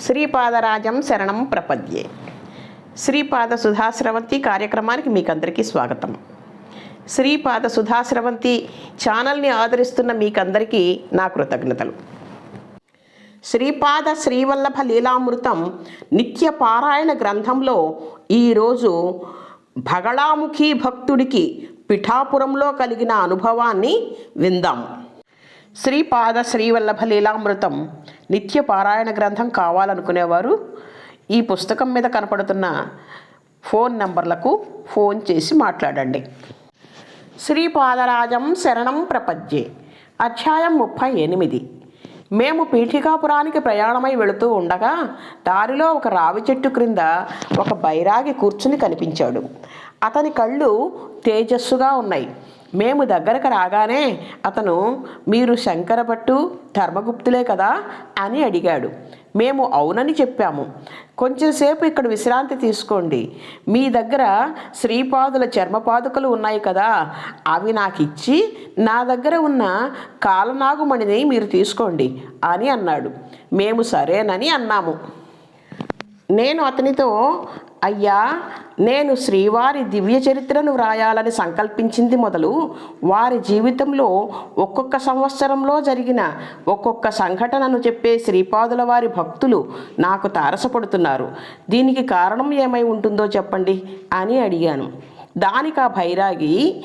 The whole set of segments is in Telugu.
శ్రీపాదరాజం శరణం ప్రపద్యే. శ్రీపాద సుధాశ్రవంతి కార్యక్రమానికి మీకందరికీ స్వాగతం. శ్రీపాద సుధాశ్రవంతి ఛానల్ని ఆదరిస్తున్న మీకందరికీ నా కృతజ్ఞతలు. శ్రీపాద శ్రీవల్లభ లీలామృతం నిత్య పారాయణ గ్రంథంలో ఈరోజు భగళాముఖి భక్తుడికి పిఠాపురంలో కలిగిన అనుభవాన్ని విందాం. శ్రీపాద శ్రీవల్లభ లీలామృతం నిత్య పారాయణ గ్రంథం కావాలనుకునేవారు. ఈ పుస్తకం మీద కనపడుతున్న ఫోన్ నంబర్లకు ఫోన్ చేసి మాట్లాడండి. శ్రీపాదరాజం శరణం ప్రపద్యే అధ్యాయం ముప్పై ఎనిమిది. మేము పీఠికాపురానికి ప్రయాణమై వెళుతూ ఉండగా దారిలో ఒక రావి చెట్టు క్రింద ఒక బైరాగి కూర్చుని కనిపించాడు. అతని కళ్ళు తేజస్సుగా ఉన్నాయి. మేము దగ్గరకు రాగానే అతను మీరు శంకరభట్టు ధర్మగుప్తులే కదా? అని అడిగాడు. మేము అవునని చెప్పాము. కొంచెంసేపు ఇక్కడ విశ్రాంతి తీసుకోండి. మీ దగ్గర శ్రీపాదుల చర్మపాదుకలు ఉన్నాయి కదా? అవి నాకు ఇచ్చి నా దగ్గర ఉన్న కాలనాగుమణిని మీరు తీసుకోండి అని అన్నాడు. మేము సరేనని అన్నాము. నేను అతనితో అయ్యా నేను శ్రీవారి దివ్య చరిత్రను వ్రాయాలని సంకల్పించింది మొదలు. వారి జీవితంలో ఒక్కొక్క సంవత్సరంలో జరిగిన ఒక్కొక్క సంఘటనను చెప్పే శ్రీపాదుల వారి భక్తులు నాకు తారసపడుతున్నారు. దీనికి కారణం ఏమై ఉంటుందో చెప్పండి అని అడిగాను. దానికి ఆ భైరాగి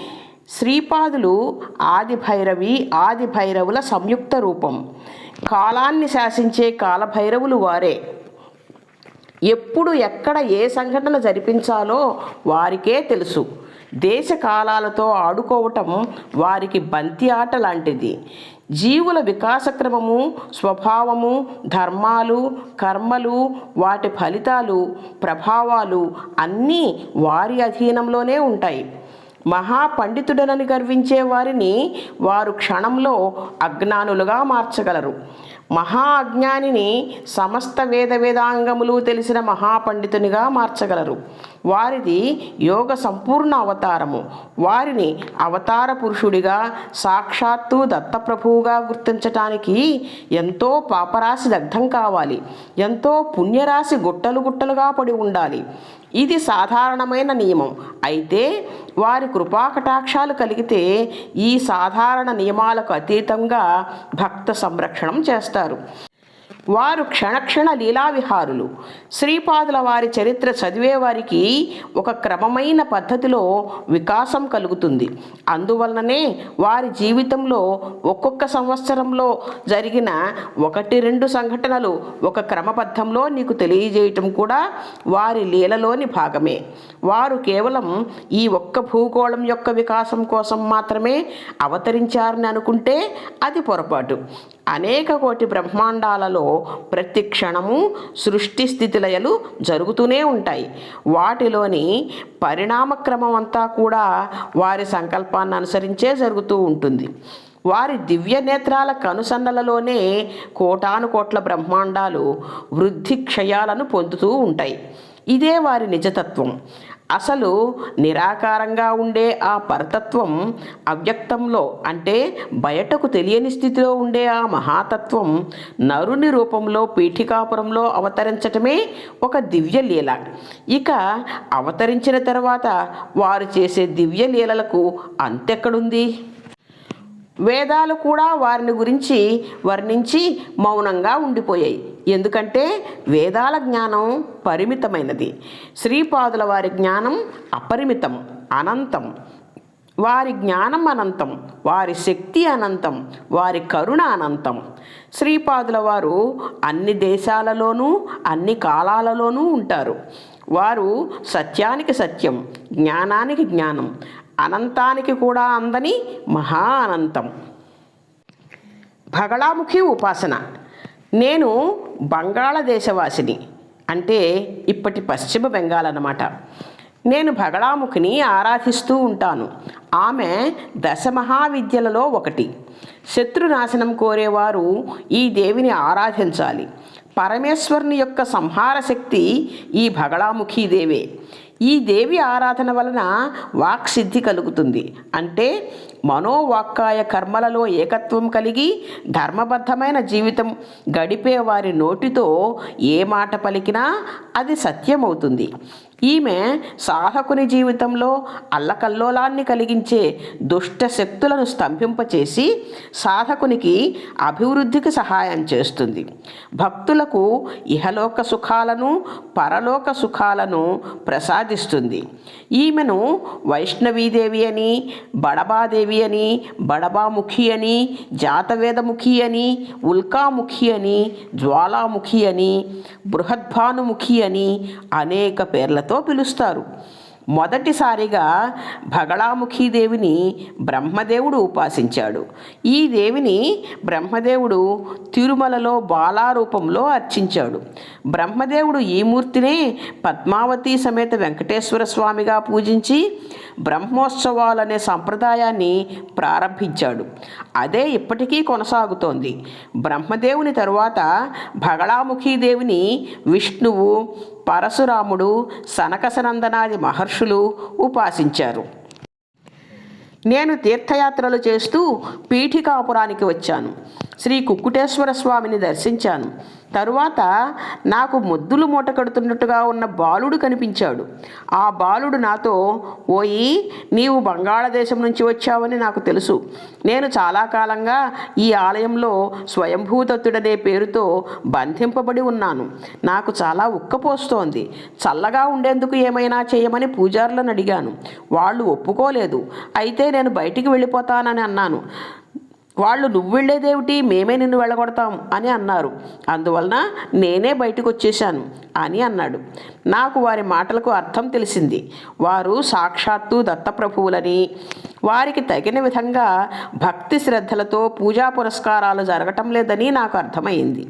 శ్రీపాదులు ఆది భైరవి ఆది భైరవుల సంయుక్త రూపం. కాలాన్ని శాసించే కాలభైరవులు వారే. ఎప్పుడు ఎక్కడ ఏ సంఘటన జరిపించాలో వారికే తెలుసు. దేశ కాలాలతో ఆడుకోవటం వారికి బంతి ఆట లాంటిది. జీవుల వికాసక్రమము స్వభావము ధర్మాలు కర్మలు వాటి ఫలితాలు ప్రభావాలు అన్నీ వారి అధీనంలోనే ఉంటాయి. మహాపండితుడనని గర్వించే వారిని వారు క్షణంలో అజ్ఞానులుగా మార్చగలరు. మహా అజ్ఞానిని సమస్త వేద వేదాంగములు తెలిసిన మహాపండితునిగా మార్చగలరు. వారిది యోగ సంపూర్ణ అవతారము. వారిని అవతార పురుషుడిగా సాక్షాత్తు దత్తప్రభువుగా గుర్తించటానికి ఎంతో పాపరాశి దగ్ధం కావాలి. ఎంతో పుణ్యరాశి గుట్టలు గుట్టలుగా పడి ఉండాలి. ఇది సాధారణమైన నియమం. అయితే వారి కృపాకటాక్షాలు కలిగితే ఈ సాధారణ నియమాలకు అతీతంగా భక్త సంరక్షణం చేస్తారు. వారు క్షణక్షణ లీలావిహారులు. శ్రీపాదుల వారి చరిత్ర చదివే వారికి ఒక క్రమమైన పద్ధతిలో వికాసం కలుగుతుంది. అందువలననే వారి జీవితంలో ఒక్కొక్క సంవత్సరంలో జరిగిన ఒకటి రెండు సంఘటనలు ఒక క్రమబద్ధంలో నీకు తెలియజేయటం కూడా వారి లీలలోని భాగమే. వారు కేవలం ఈ ఒక్క భూగోళం యొక్క వికాసం కోసం మాత్రమే అవతరించారని అనుకుంటే అది పొరపాటు. అనేక కోటి బ్రహ్మాండాలలో ప్రతి క్షణము సృష్టి స్థితిలయలు జరుగుతూనే ఉంటాయి. వాటిలోని పరిణామక్రమం అంతా కూడా వారి సంకల్పాన్ని అనుసరించే జరుగుతూ ఉంటుంది. వారి దివ్య నేత్రాల కనుసన్నలలోనే కోటాను కోట్ల బ్రహ్మాండాలు వృద్ధి క్షయాలను పొందుతూ ఉంటాయి. ఇదే వారి నిజతత్వం. అసలు నిరాకారంగా ఉండే ఆ పరతత్వం అవ్యక్తంలో అంటే బయటకు తెలియని స్థితిలో ఉండే ఆ మహాతత్వం నరుని రూపంలో పీఠికాపురంలో అవతరించటమే ఒక దివ్య లీల. ఇక అవతరించిన తర్వాత వారు చేసే దివ్య లీలలకు అంతెక్కడుంది? వేదాలు కూడా వారిని గురించి వర్ణించి మౌనంగా ఉండిపోయాయి. ఎందుకంటే వేదాల జ్ఞానం పరిమితమైనది. శ్రీపాదుల వారి జ్ఞానం అపరిమితం అనంతం. వారి జ్ఞానం అనంతం వారి శక్తి అనంతం వారి కరుణ అనంతం. శ్రీపాదుల వారు అన్ని దేశాలలోనూ అన్ని కాలాలలోనూ ఉంటారు. వారు సత్యానికి సత్యం జ్ఞానానికి జ్ఞానం. అనంతానికి కూడా అందని మహా అనంతం భగళాముఖి ఉపాసన. నేను బంగాళదేశవాసిని అంటే ఇప్పటి పశ్చిమ బెంగాల్ అన్నమాట. నేను భగళాముఖిని ఆరాధిస్తూ ఉంటాను. ఆమె దశమహావిద్యలలో ఒకటి. శత్రునాశనం కోరేవారు ఈ దేవిని ఆరాధించాలి. పరమేశ్వరుని యొక్క సంహార శక్తి ఈ భగళాముఖీ దేవే. ఈ దేవి ఆరాధన వలన వాక్సిద్ధి కలుగుతుంది. అంటే మనోవాక్కాయ కర్మలలో ఏకత్వం కలిగి ధర్మబద్ధమైన జీవితం గడిపే వారి నోటితో ఏ మాట పలికినా అది సత్యమవుతుంది. ఈమె సాధకుని జీవితంలో అల్లకల్లోలాన్ని కలిగించే దుష్ట శక్తులను స్తంభింపచేసి సాధకునికి అభివృద్ధికి సహాయం చేస్తుంది. భక్తులకు ఇహలోక సుఖాలను పరలోక సుఖాలను ప్రసాదిస్తుంది. ఈమెను వైష్ణవీదేవి అని బడబాదేవి అని బడబాముఖి అని జాతవేదముఖి అని ఉల్కాముఖి అని జ్వాలాముఖి అని బృహద్భానుముఖి అని అనేక పేర్లతో పిలుస్తారు. మొదటిసారిగా భగళాముఖీదేవిని బ్రహ్మదేవుడు ఉపాసించాడు. ఈ దేవిని బ్రహ్మదేవుడు తిరుమలలో బాలారూపంలో అర్చించాడు. బ్రహ్మదేవుడు ఈ మూర్తినే పద్మావతి సమేత వెంకటేశ్వర స్వామిగా పూజించి బ్రహ్మోత్సవాలనే సంప్రదాయాన్ని ప్రారంభించాడు. అదే ఇప్పటికీ కొనసాగుతోంది. బ్రహ్మదేవుని తరువాత భగళాముఖీదేవిని విష్ణువు పరశురాముడు సనకసనందనాది మహర్షులు ఉపాసించారు. నేను తీర్థయాత్రలు చేస్తూ పీఠికాపురానికి వచ్చాను. శ్రీ కుక్కుటేశ్వర స్వామిని దర్శించాను. తరువాత నాకు ముద్దులు మూట కడుతున్నట్టుగా ఉన్న బాలుడు కనిపించాడు. ఆ బాలుడు నాతో ఓయి నీవు బంగాళదేశం నుంచి వచ్చావని నాకు తెలుసు. నేను చాలా కాలంగా ఈ ఆలయంలో స్వయంభూతత్తుడనే పేరుతో బంధింపబడి ఉన్నాను. నాకు చాలా ఉక్కపోస్తోంది. చల్లగా ఉండేందుకు ఏమైనా చేయమని పూజారులను అడిగాను. వాళ్ళు ఒప్పుకోలేదు. అయితే నేను బయటికి వెళ్ళిపోతానని అన్నాను. వాళ్ళు నువ్వు వెళ్ళేదేమిటి మేమే నిన్ను వెళ్ళగొడతాం అని అన్నారు. అందువలన నేనే బయటకు వచ్చేశాను అని అన్నాడు. నాకు వారి మాటలకు అర్థం తెలిసింది. వారు సాక్షాత్తు దత్తప్రభువులని. వారికి తగిన విధంగా భక్తి శ్రద్ధలతో పూజా పురస్కారాలు జరగటం లేదని నాకు అర్థమైంది.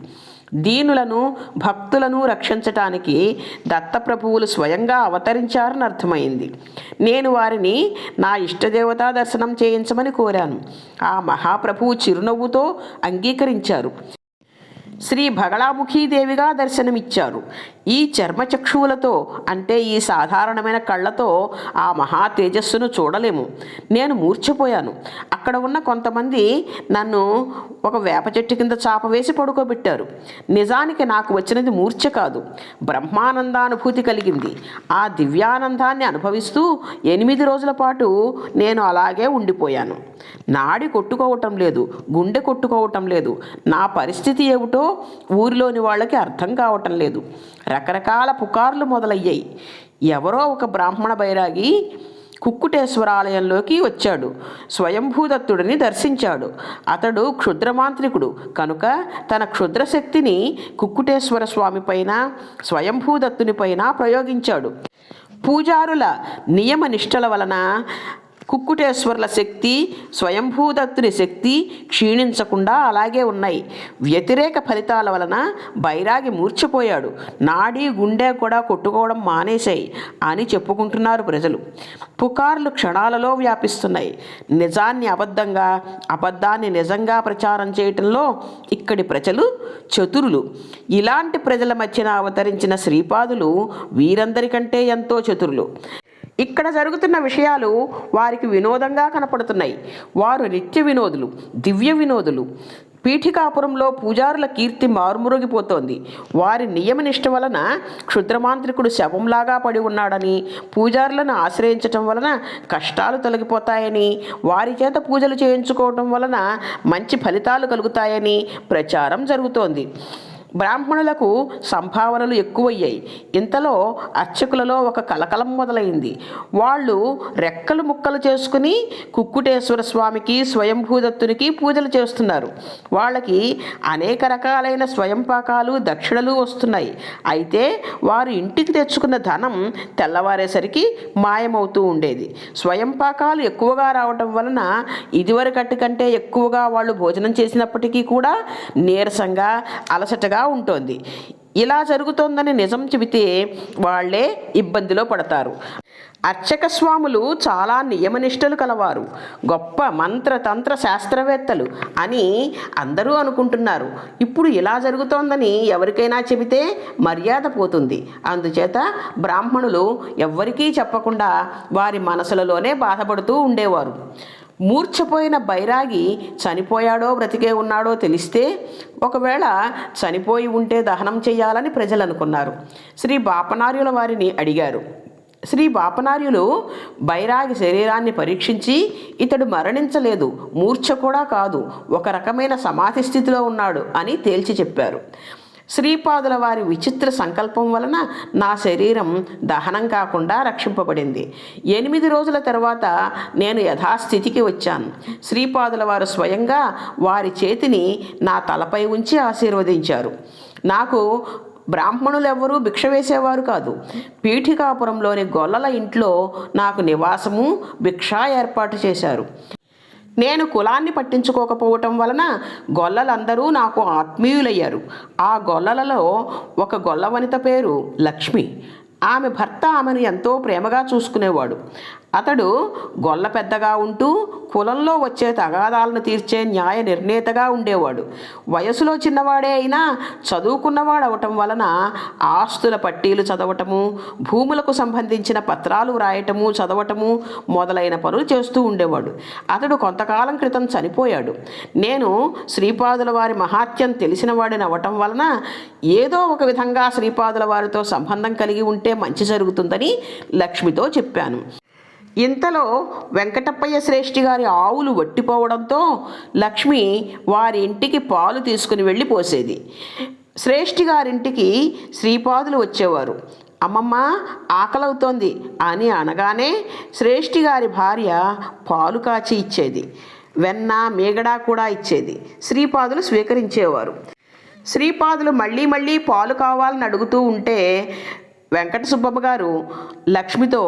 దీనులను భక్తులను రక్షించటానికి దత్తప్రభువులు స్వయంగా అవతరించారని అర్థమైంది. నేను వారిని నా ఇష్టదేవతా దర్శనం చేయించమని కోరాను. ఆ మహాప్రభువు చిరునవ్వుతో అంగీకరించారు. శ్రీ భగళాముఖీదేవిగా దర్శనమిచ్చారు. ఈ చర్మచక్షువులతో అంటే ఈ సాధారణమైన కళ్ళతో ఆ మహా తేజస్సును చూడలేము. నేను మూర్ఛపోయాను. అక్కడ ఉన్న కొంతమంది నన్ను ఒక వేప చెట్టు కింద చాప వేసి పడుకోబెట్టారు. నిజానికి నాకు వచ్చినది మూర్ఛ కాదు. బ్రహ్మానందానుభూతి కలిగింది. ఆ దివ్యానందాన్ని అనుభవిస్తూ ఎనిమిది రోజుల పాటు నేను అలాగే ఉండిపోయాను. నాడి కొట్టుకోవటం లేదు గుండె కొట్టుకోవటం లేదు. నా పరిస్థితి ఏమిటో ఊరిలోని వాళ్ళకి అర్థం కావటం లేదు. రకరకాల పుకార్లు మొదలయ్యాయి. ఎవరో ఒక బ్రాహ్మణ బైరాగి కుక్కుటేశ్వరాలయంలోకి వచ్చాడు. స్వయంభూదత్తుడిని దర్శించాడు. అతడు క్షుద్రమాంత్రికుడు. కనుక తన క్షుద్రశక్తిని కుక్కుటేశ్వర స్వామి పైన స్వయంభూదత్తుని పైన ప్రయోగించాడు. పూజారుల నియమ నిష్టల వలన కుక్కుటేశ్వర్ల శక్తి స్వయంభూదత్తుని శక్తి క్షీణించకుండా అలాగే ఉన్నాయి. వ్యతిరేక ఫలితాల వలన బైరాగి మూర్చిపోయాడు నాడి గుండె కూడా కొట్టుకోవడం మానేశాయి అని చెప్పుకుంటున్నారు ప్రజలు. పుకార్లు క్షణాలలో వ్యాపిస్తున్నాయి. నిజాన్ని అబద్ధంగా అబద్ధాన్ని నిజంగా ప్రచారం చేయటంలో ఇక్కడి ప్రజలు చతురులు. ఇలాంటి ప్రజల మధ్యన అవతరించిన శ్రీపాదులు వీరందరికంటే ఎంతో చతురులు. ఇక్కడ జరుగుతున్న విషయాలు వారికి వినోదంగా కనపడుతున్నాయి. వారు నిత్య వినోదులు దివ్య వినోదులు. పీఠికాపురంలో పూజారుల కీర్తి మారుమురుగిపోతోంది. వారి నియమనిష్ట వలన క్షుద్రమాంత్రికుడు శవంలాగా పడి ఉన్నాడని పూజారులను ఆశ్రయించటం వలన కష్టాలు తొలగిపోతాయని వారి చేత పూజలు చేయించుకోవటం వలన మంచి ఫలితాలు కలుగుతాయని ప్రచారం జరుగుతోంది. బ్రాహ్మణులకు సంభావనలు ఎక్కువయ్యాయి. ఇంతలో అర్చకులలో ఒక కలకలం మొదలైంది. వాళ్ళు రెక్కలు ముక్కలు చేసుకుని కుక్కుటేశ్వర స్వామికి స్వయంభూదత్తునికి పూజలు చేస్తున్నారు. వాళ్ళకి అనేక రకాలైన స్వయంపాకాలు దక్షిణలు వస్తున్నాయి. అయితే వారు ఇంటికి తెచ్చుకున్న ధనం తెల్లవారేసరికి మాయమవుతూ ఉండేది. స్వయంపాకాలు ఎక్కువగా రావటం వలన ఇదివరకటి కంటే ఎక్కువగా వాళ్ళు భోజనం చేసినప్పటికీ కూడా నీరసంగా అలసటగా ఉంటుంది. ఇలా జరుగుతోందని నిజం చెబితే వాళ్ళే ఇబ్బందిలో పడతారు. అర్చక స్వాములు చాలా నియమనిష్టలు కలవారు. గొప్ప మంత్రతంత్ర శాస్త్రవేత్తలు అని అందరూ అనుకుంటున్నారు. ఇప్పుడు ఇలా జరుగుతోందని ఎవరికైనా చెబితే మర్యాద పోతుంది. అందుచేత బ్రాహ్మణులు ఎవ్వరికీ చెప్పకుండా వారి మనసులలోనే బాధపడుతూ ఉండేవారు. మూర్ఛపోయిన బైరాగి చనిపోయాడో బ్రతికే ఉన్నాడో తెలిస్తే ఒకవేళ చనిపోయి ఉంటే దహనం చేయాలని ప్రజలు అనుకున్నారు శ్రీ బాపనార్యుల వారిని అడిగారు. శ్రీ బాపనార్యులు బైరాగి శరీరాన్ని పరీక్షించి ఇతడు మరణించలేదు మూర్ఛ కూడా కాదు ఒక రకమైన సమాధి స్థితిలో ఉన్నాడు అని తేల్చి చెప్పారు. శ్రీపాదుల వారి విచిత్ర సంకల్పం వలన నా శరీరం దహనం కాకుండా రక్షింపబడింది. ఎనిమిది రోజుల తర్వాత నేను యథాస్థితికి వచ్చాను. శ్రీపాదుల వారు స్వయంగా వారి చేతిని నా తలపై ఉంచి ఆశీర్వదించారు. నాకు బ్రాహ్మణులెవ్వరూ భిక్ష వేసేవారు కాదు. పీఠికాపురంలోని గొల్లల ఇంట్లో నాకు నివాసము భిక్ష ఏర్పాటు చేశారు. నేను కులాన్ని పట్టించుకోకపోవటం వలన గొల్లలందరూ నాకు ఆత్మీయులయ్యారు. ఆ గొల్లలలో ఒక గొల్ల వనిత పేరు లక్ష్మి. ఆమె భర్త ఆమెను ఎంతో ప్రేమగా చూసుకునేవాడు. అతడు గొల్ల పెద్దగా ఉంటూ కులంలో వచ్చే తగాదాలను తీర్చే న్యాయ నిర్ణేతగా ఉండేవాడు. వయసులో చిన్నవాడే అయినా చదువుకున్నవాడవటం వలన ఆస్తుల పట్టీలు చదవటము భూములకు సంబంధించిన పత్రాలు వ్రాయటము చదవటము మొదలైన పనులు చేస్తూ ఉండేవాడు. అతడు కొంతకాలం క్రితం చనిపోయాడు. నేను శ్రీపాదుల వారి మహాత్యం తెలిసిన వాడిని అవటం వలన ఏదో ఒక విధంగా శ్రీపాదుల వారితో సంబంధం కలిగి ఉంటే మంచి జరుగుతుందని లక్ష్మితో చెప్పాను. ఇంతలో వెంకటప్పయ్య శ్రేష్ఠి గారి ఆవులు వట్టిపోవడంతో లక్ష్మి వారి ఇంటికి పాలు తీసుకుని వెళ్ళి పోసేది. శ్రేష్ఠి గారింటికి శ్రీపాదులు వచ్చేవారు. అమ్మమ్మ ఆకలవుతోంది అని అనగానే శ్రేష్ఠి గారి భార్య పాలు కాచి ఇచ్చేది. వెన్న మీగడ కూడా ఇచ్చేది. శ్రీపాదులు స్వీకరించేవారు. శ్రీపాదులు మళ్ళీ మళ్ళీ పాలు కావాలని అడుగుతూ ఉంటే వెంకట సుబ్బమ్మ గారు లక్ష్మితో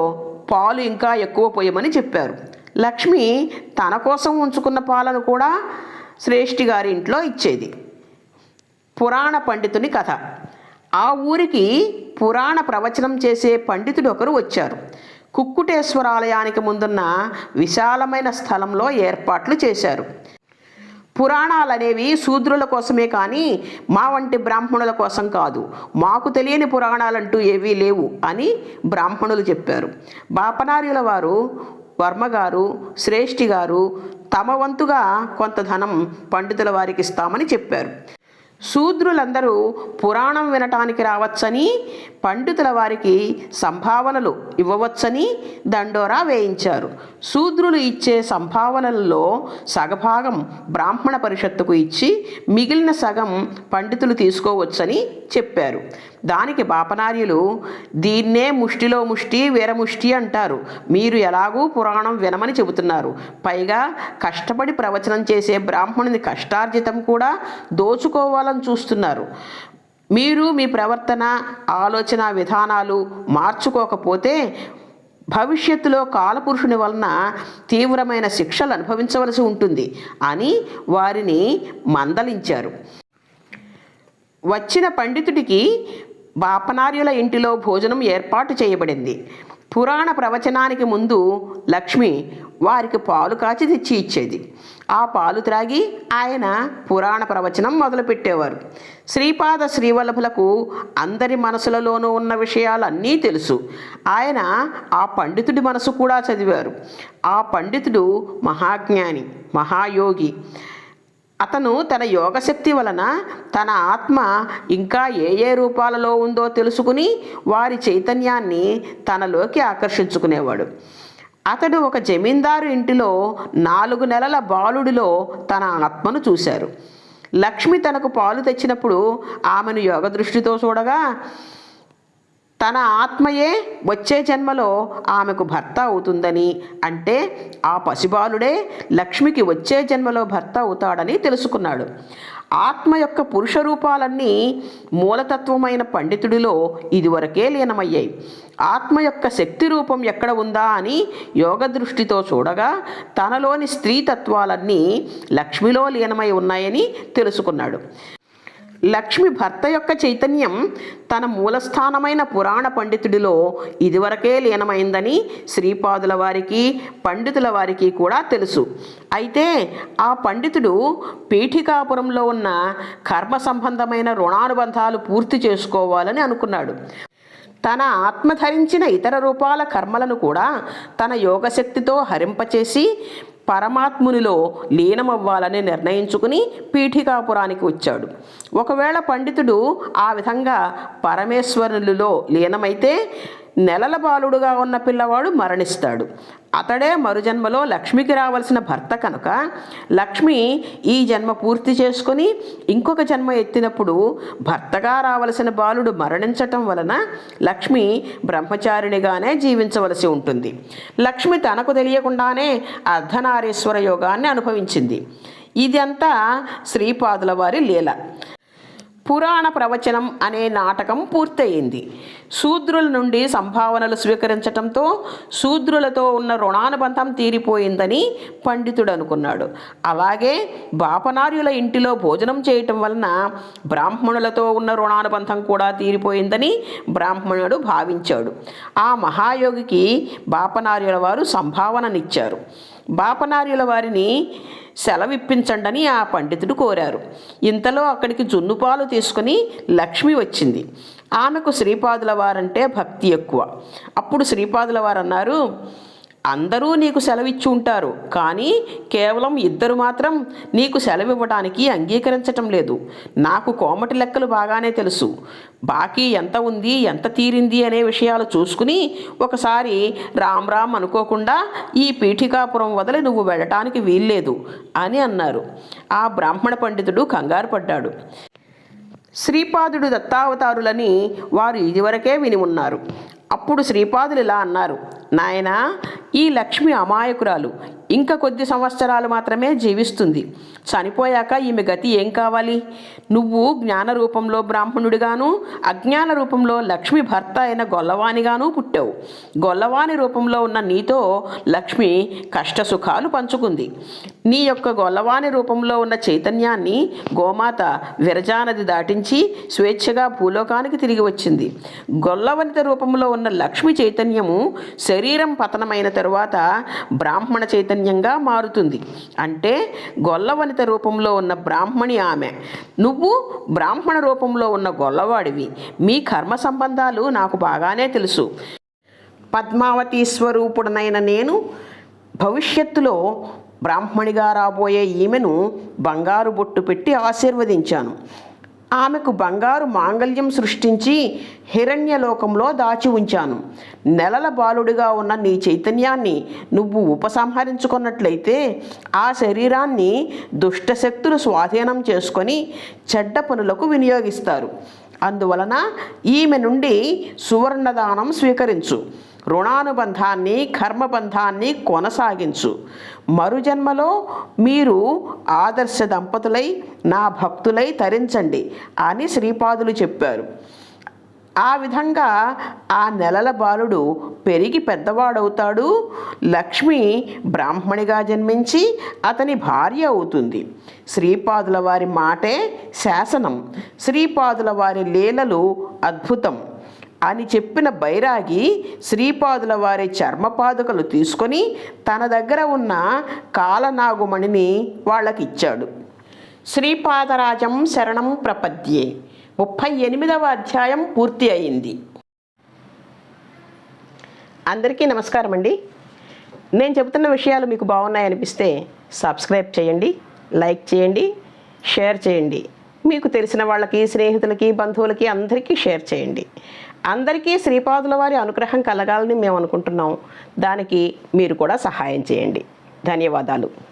పాలు ఇంకా ఎక్కువ పోయమని చెప్పారు. లక్ష్మి తన కోసం ఉంచుకున్న పాలను కూడా శ్రేష్ఠి గారి ఇంట్లో ఇచ్చేది. పురాణ పండితుని కథ. ఆ ఊరికి పురాణ ప్రవచనం చేసే పండితుడు ఒకరు వచ్చారు. కుక్కుటేశ్వరాలయానికి ముందున్న విశాలమైన స్థలంలో ఏర్పాట్లు చేశారు. పురాణాలనేవి శూద్రుల కోసమే కానీ మా వంటి బ్రాహ్మణుల కోసం కాదు. మాకు తెలియని పురాణాలంటూ ఏవీ లేవు అని బ్రాహ్మణులు చెప్పారు. బాపనార్యుల వారు వర్మగారు శ్రేష్ఠి గారు తమ వంతుగా కొంత ధనం పండితుల వారికి ఇస్తామని చెప్పారు. శూద్రులందరూ పురాణం వినటానికి రావచ్చని పండితుల వారికి సంభావనలు ఇవ్వవచ్చని దండోరా వేయించారు. శూద్రులు ఇచ్చే సంభావనలలో సగభాగం బ్రాహ్మణ పరిషత్తుకు ఇచ్చి మిగిలిన సగం పండితులు తీసుకోవచ్చని చెప్పారు. దానికి బాపనార్యులు దీన్నే ముష్టిలో ముష్టి వీరముష్టి అంటారు. మీరు ఎలాగూ పురాణం వినమని చెబుతున్నారు. పైగా కష్టపడి ప్రవచనం చేసే బ్రాహ్మణుని కష్టార్జితం కూడా దోచుకోవాలని చూస్తున్నారు. మీరు మీ ప్రవర్తన ఆలోచన విధానాలు మార్చుకోకపోతే భవిష్యత్తులో కాలపురుషుని వలన తీవ్రమైన శిక్షలు అనుభవించవలసి ఉంటుంది అని వారిని మందలించారు. వచ్చిన పండితుడికి బాపనార్యుల ఇంటిలో భోజనం ఏర్పాటు చేయబడింది. పురాణ ప్రవచనానికి ముందు లక్ష్మి వారికి పాలు కాచి తెచ్చి ఇచ్చేది. ఆ పాలు త్రాగి ఆయన పురాణ ప్రవచనం మొదలుపెట్టేవారు. శ్రీపాద శ్రీవల్లభులకు అందరి మనసులలోనూ ఉన్న విషయాలన్నీ తెలుసు. ఆయన ఆ పండితుడి మనసు కూడా చదివారు. ఆ పండితుడు మహాజ్ఞాని మహాయోగి. అతను తన యోగశక్తి వలన తన ఆత్మ ఇంకా ఏ ఏ రూపాలలో ఉందో తెలుసుకుని వారి చైతన్యాన్ని తనలోకి ఆకర్షించుకునేవాడు. అతడు ఒక జమీందారు ఇంటిలో నాలుగు నెలల బాలుడిలో తన ఆత్మను చూశారు. లక్ష్మి తనకు పాలు తెచ్చినప్పుడు ఆమెను యోగ దృష్టితో చూడగా తన ఆత్మయే వచ్చే జన్మలో ఆమెకు భర్త అవుతుందని అంటే ఆ పసిబాలుడే లక్ష్మికి వచ్చే జన్మలో భర్త అవుతాడని తెలుసుకున్నాడు. ఆత్మ యొక్క పురుష రూపాలన్నీ మూలతత్వమైన పండితుడిలో ఇదివరకే లీనమయ్యాయి. ఆత్మ యొక్క శక్తి రూపం ఎక్కడ ఉందా అని యోగ దృష్టితో చూడగా తనలోని స్త్రీ తత్వాలన్నీ లక్ష్మిలో లీనమై ఉన్నాయని తెలుసుకున్నాడు. లక్ష్మి భర్త యొక్క చైతన్యం తన మూలస్థానమైన పురాణ పండితుడిలో ఇదివరకే లీనమైందని శ్రీపాదుల వారికి పండితుల వారికి కూడా తెలుసు. అయితే ఆ పండితుడు పీఠికాపురంలో ఉన్న కర్మ సంబంధమైన రుణానుబంధాలు పూర్తి చేసుకోవాలని అనుకున్నాడు. తన ఆత్మ ధరించిన ఇతర రూపాల కర్మలను కూడా తన యోగశక్తితో హరింపచేసి పరమాత్మునిలో లీనమవ్వాలని నిర్ణయించుకుని పీఠికాపురానికి వచ్చాడు. ఒకవేళ పండితుడు ఆ విధంగా పరమేశ్వరునిలో లీనమైతే నెలల బాలుడుగా ఉన్న పిల్లవాడు మరణిస్తాడు. అతడే మరుజన్మలో లక్ష్మికి రావలసిన భర్త కనుక లక్ష్మి ఈ జన్మ పూర్తి చేసుకొని ఇంకొక జన్మ ఎత్తినప్పుడు భర్తగా రావలసిన బాలుడు మరణించటం వలన లక్ష్మి బ్రహ్మచారిణిగానే జీవించవలసి ఉంటుంది. లక్ష్మి తనకు తెలియకుండానే అర్ధనారీశ్వర యోగాన్ని అనుభవించింది. ఇదంతా శ్రీపాదుల వారి లీల. పురాణ ప్రవచనం అనే నాటకం పూర్తయింది. శూద్రుల నుండి సంభావనలు స్వీకరించటంతో శూద్రులతో ఉన్న రుణానుబంధం తీరిపోయిందని పండితుడు అనుకున్నాడు. అలాగే బాపనార్యుల ఇంటిలో భోజనం చేయటం వలన బ్రాహ్మణులతో ఉన్న రుణానుబంధం కూడా తీరిపోయిందని బ్రాహ్మణుడు భావించాడు. ఆ మహాయోగికి బాపనార్యుల వారు సంభావననిచ్చారు. బాపనార్యుల వారిని సెలవిప్పించండని ఆ పండితుడు కోరారు. ఇంతలో అక్కడికి జున్నుపాలు తీసుకుని లక్ష్మి వచ్చింది. ఆమెకు శ్రీపాదుల వారంటే భక్తి ఎక్కువ. అప్పుడు శ్రీపాదుల వారు అన్నారు అందరూ నీకు సెలవిచ్చి ఉంటారు కానీ కేవలం ఇద్దరు మాత్రం నీకు సెలవివ్వడానికి అంగీకరించటం లేదు. నాకు కోమటి లెక్కలు బాగానే తెలుసు. బాకీ ఎంత ఉంది ఎంత తీరింది అనే విషయాలు చూసుకుని ఒకసారి రామ్ రామ్ అనుకోకుండా ఈ పీఠికాపురం వదిలి నువ్వు వెళ్ళటానికి వీల్లేదు అని అన్నారు. ఆ బ్రాహ్మణ పండితుడు కంగారు పడ్డాడు. శ్రీపాదుడు దత్తావతారులని వారు ఇదివరకే విని ఉన్నారు. అప్పుడు శ్రీపాదులు ఇలా అన్నారు నాయనా ఈ లక్ష్మి అమాయకురాలు. ఇంకా కొద్ది సంవత్సరాలు మాత్రమే జీవిస్తుంది. చనిపోయాక ఈమె గతి ఏం కావాలి? నువ్వు జ్ఞాన రూపంలో బ్రాహ్మణుడిగాను అజ్ఞాన రూపంలో లక్ష్మి భర్త అయిన గొల్లవానిగాను పుట్టావు. గొల్లవాని రూపంలో ఉన్న నీతో లక్ష్మి కష్ట సుఖాలు పంచుకుంది. నీ యొక్క గొల్లవాని రూపంలో ఉన్న చైతన్యాన్ని గోమాత విరజానది దాటించి స్వేచ్ఛగా భూలోకానికి తిరిగి వచ్చింది. గొల్లవనిత రూపంలో ఉన్న లక్ష్మి చైతన్యము శరీరం పతనమైన తరువాత బ్రాహ్మణ చైతన్యం చైతన్యంగా మారుతుంది. అంటే గొల్లవనిత రూపంలో ఉన్న బ్రాహ్మణి ఆమె. నువ్వు బ్రాహ్మణ రూపంలో ఉన్న గొల్లవాడివి. మీ కర్మ సంబంధాలు నాకు బాగానే తెలుసు. పద్మావతి స్వరూపుడనైన నేను భవిష్యత్తులో బ్రాహ్మణిగా రాబోయే ఈమెను బంగారు బొట్టు పెట్టి ఆశీర్వదించాను. ఆమెకు బంగారు మాంగళ్యం సృష్టించి హిరణ్యలోకంలో దాచి ఉంచాను. నెలల బాలుడిగా ఉన్న నీ చైతన్యాన్ని నువ్వు ఉపసంహరించుకున్నట్లయితే ఆ శరీరాన్ని దుష్టశక్తులు స్వాధీనం చేసుకొని చెడ్డ పనులకు వినియోగిస్తారు. అందువలన ఈమె నుండి సువర్ణదానం స్వీకరించు. రుణానుబంధాన్ని కర్మబంధాన్ని కొనసాగించు. మరుజన్మలో మీరు ఆదర్శ దంపతులై నా భక్తులై తరించండి అని శ్రీపాదులు చెప్పారు. ఆ విధంగా ఆ నెలల బాలుడు పెరిగి పెద్దవాడవుతాడు. లక్ష్మి బ్రాహ్మణిగా జన్మించి అతని భార్య అవుతుంది. శ్రీపాదుల వారి మాటే శాసనం. శ్రీపాదుల వారి లీలలు అద్భుతం అని చెప్పిన బైరాగి శ్రీపాదుల వారి చర్మపాదుకలు తీసుకొని తన దగ్గర ఉన్న కాలనాగుమణిని వాళ్ళకిచ్చాడు. శ్రీపాదరాజం శరణం ప్రపద్యే. ముప్పై ఎనిమిదవ అధ్యాయం పూర్తి అయింది. అందరికీ నమస్కారం అండి. నేను చెబుతున్న విషయాలు మీకు బాగున్నాయనిపిస్తే సబ్స్క్రైబ్ చేయండి లైక్ చేయండి షేర్ చేయండి. మీకు తెలిసిన వాళ్ళకి స్నేహితులకి బంధువులకి అందరికీ షేర్ చేయండి. అందరికీ శ్రీపాదుల వారి అనుగ్రహం కలగాలని మేము అనుకుంటున్నాం. దానికి మీరు కూడా సహాయం చేయండి. ధన్యవాదాలు.